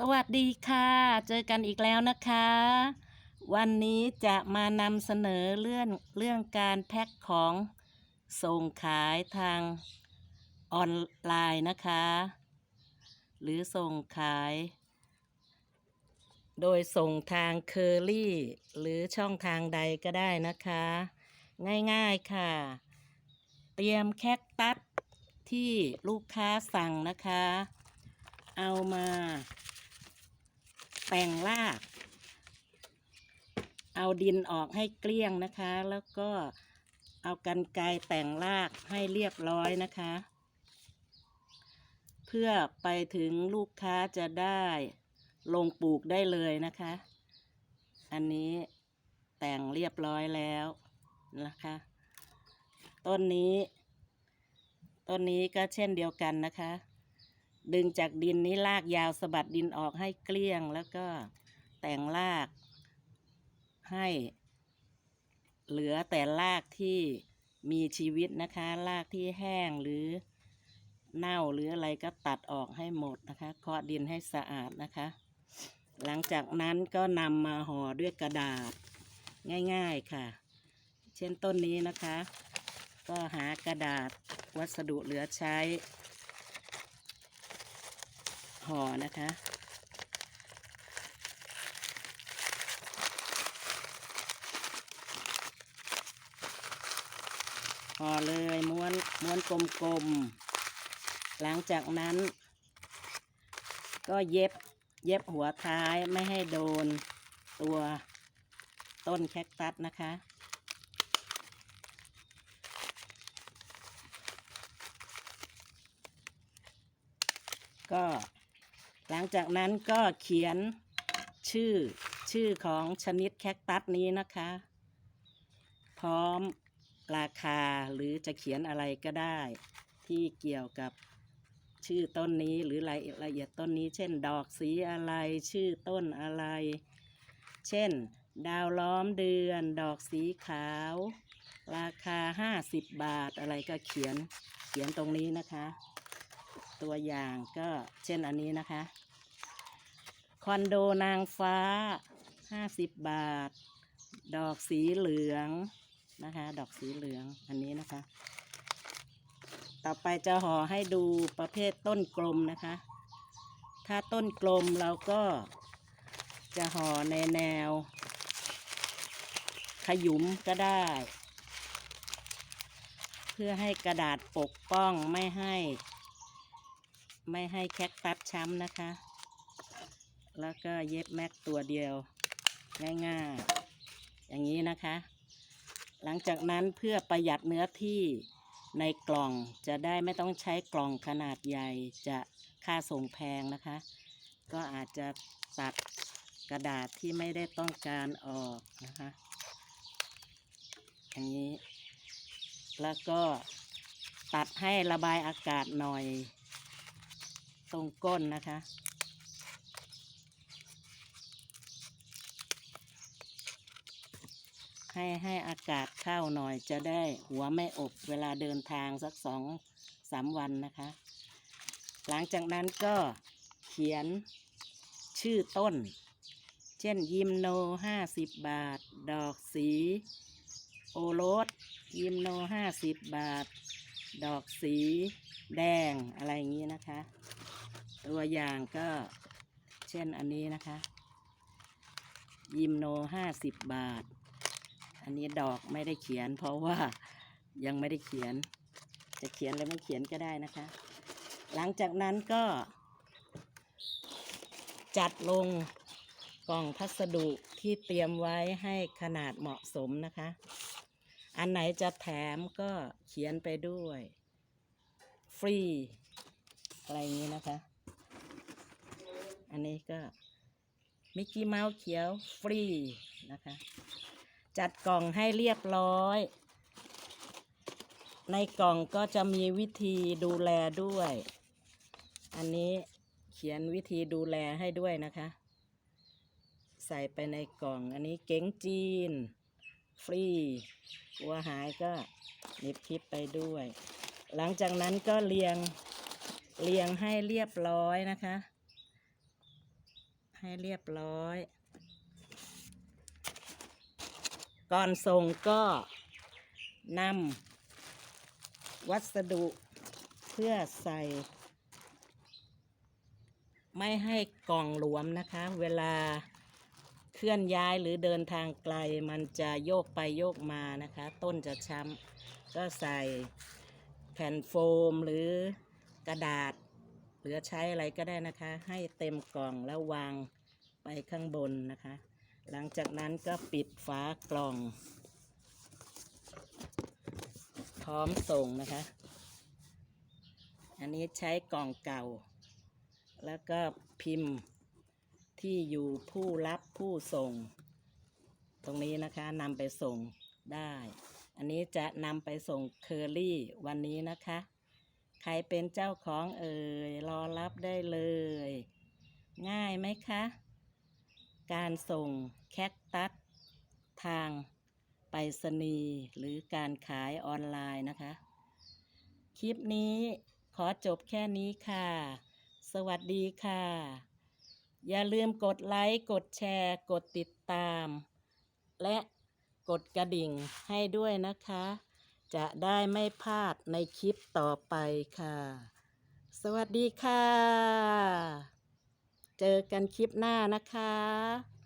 สวัสดีค่ะ เจอกันอีกแล้วนะคะ วันนี้จะมานำเสนอเรื่องเรื่องการแพ็คของส่งขายทางออนไลน์นะคะ หรือส่งขาย โดยส่งทางเคอรี่หรือช่องทางใดก็ได้นะคะ ง่ายๆค่ะ เตรียมแคคตัสที่ลูกค้าสั่งนะคะ เอามา แต่งราก เอาดินออกให้เกลี้ยงนะคะ แล้วก็เอากันไกรแต่งรากให้เรียบร้อยนะคะ เพื่อไปถึงลูกค้าจะได้ลงปลูกได้เลยนะคะ อันนี้แต่งเรียบร้อยแล้วนะคะ ต้นนี้ ต้นนี้ก็เช่นเดียวกันนะคะ ดึงจากดินนี้ลากยาวสะบัดดินออกให้เกลี้ยง แล้วก็แต่งรากให้เหลือแต่รากที่มีชีวิตนะคะ รากที่แห้งหรือเน่าหรืออะไรก็ตัดออกให้หมดนะคะ เคาะดินให้สะอาดนะคะ หลังจากนั้นก็นำมาห่อด้วยกระดาษง่ายๆค่ะ เช่นต้นนี้นะคะ ก็หากระดาษวัสดุเหลือใช้ ห่อนะคะ ห่อเลยม้วนม้วนกลมๆ หลังจากนั้น ก็เย็บเย็บหัวท้ายไม่ให้โดนตัวต้นแคคตัสนะคะก็ หลังจากนั้นก็เขียนชื่อชื่อของชนิดแคคตัสนี้นะคะ พร้อมราคาหรือจะเขียนอะไรก็ได้ ที่เกี่ยวกับชื่อต้นนี้หรือรายละเอียดต้นนี้ เช่น ดอกสีอะไรชื่อต้นอะไร เช่น ดาวล้อมเดือน ดอกสีขาว ราคา 50 บาทอะไรก็เขียนเขียนตรงนี้นะคะ ตัวอย่างก็เช่นอันนี้นะคะ คอนโดนางฟ้า 50 บาท ดอกสีเหลืองนะคะ ดอกสีเหลืองอันนี้นะคะ ต่อไปจะห่อให้ดูประเภทต้นกลมนะคะ ถ้าต้นกลมเราก็จะห่อในแนว ขยุมก็ได้ เพื่อให้กระดาษปกป้องไม่ให้ ไม่ให้แคคตัสช้ำนะคะ แล้วก็เย็บแม็กตัวเดียว ง่ายๆ อย่างนี้นะคะ หลังจากนั้นเพื่อประหยัดเนื้อที่ในกล่องจะได้ไม่ต้องใช้กล่องขนาดใหญ่จะค่าส่งแพงนะคะ ก็อาจจะตัดกระดาษที่ไม่ได้ต้องการออกนะคะอย่างนี้ แล้วก็ตัดให้ระบายอากาศหน่อย ตรงก้นนะคะ ให้ให้อากาศเข้าหน่อยจะได้หัวไม่อบเวลาเดินทางสักสองสามวันนะคะ หลังจากนั้นก็เขียนชื่อต้น เช่นยิมโนห้าสิบบาท ดอกสี โอโรสยิมโนห้าสิบบาท ดอกสีแดงอะไรอย่างนี้นะคะ ตัวอย่างก็เช่นอันนี้นะคะ ยิมโนห้าสิบบาท อันนี้ดอกไม่ได้เขียน เพราะว่ายังไม่ได้เขียน จะเขียนหรือไม่เขียนก็ได้นะคะ หลังจากนั้นก็ จัดลงกล่องพัสดุที่เตรียมไว้ให้ขนาดเหมาะสมนะคะ อันไหนจะแถมก็เขียนไปด้วย ฟรี อะไรอย่างนี้นะคะ อันนี้ก็มิกกี้เมาส์เขียวฟรีนะคะ จัดกล่องให้เรียบร้อย ในกล่องก็จะมีวิธีดูแลด้วย อันนี้เขียนวิธีดูแลให้ด้วยนะคะ ใส่ไปในกล่อง อันนี้เก๋งจีน ฟรีกลัวหายก็นิบคลิปไปด้วย หลังจากนั้นก็เรียงเรียงให้เรียบร้อยนะคะ ให้เรียบร้อย ก่อนส่งก็นำวัสดุเพื่อใส่ ไม่ให้กล่องหลวมนะคะ เวลาเคลื่อนย้ายหรือเดินทางไกลมันจะโยกไปโยกมานะคะ ต้นจะช้ำก็ใส่แผ่นโฟมหรือกระดาษ หรือใช้อะไรก็ได้นะคะ ให้เต็มกล่องแล้ววางไปข้างบนนะคะ หลังจากนั้นก็ปิดฝากล่อง พร้อมส่งนะคะ อันนี้ใช้กล่องเก่า แล้วก็พิมพ์ที่อยู่ผู้รับผู้ส่ง ตรงนี้นะคะนำไปส่งได้ อันนี้จะนำไปส่งเคอรี่วันนี้นะคะ ใครเป็นเจ้าของเอ่ยรอรับได้เลย ง่ายไหมคะ การส่งแคคตัสทางไปรษณีย์หรือการขายออนไลน์นะคะ คลิปนี้ขอจบแค่นี้ค่ะ สวัสดีค่ะ อย่าลืมกดไลค์ กดแชร์ กดติดตาม และกดกระดิ่งให้ด้วยนะคะ จะได้ไม่พลาดในคลิปต่อไปค่ะ สวัสดีค่ะ เจอกันคลิปหน้านะคะ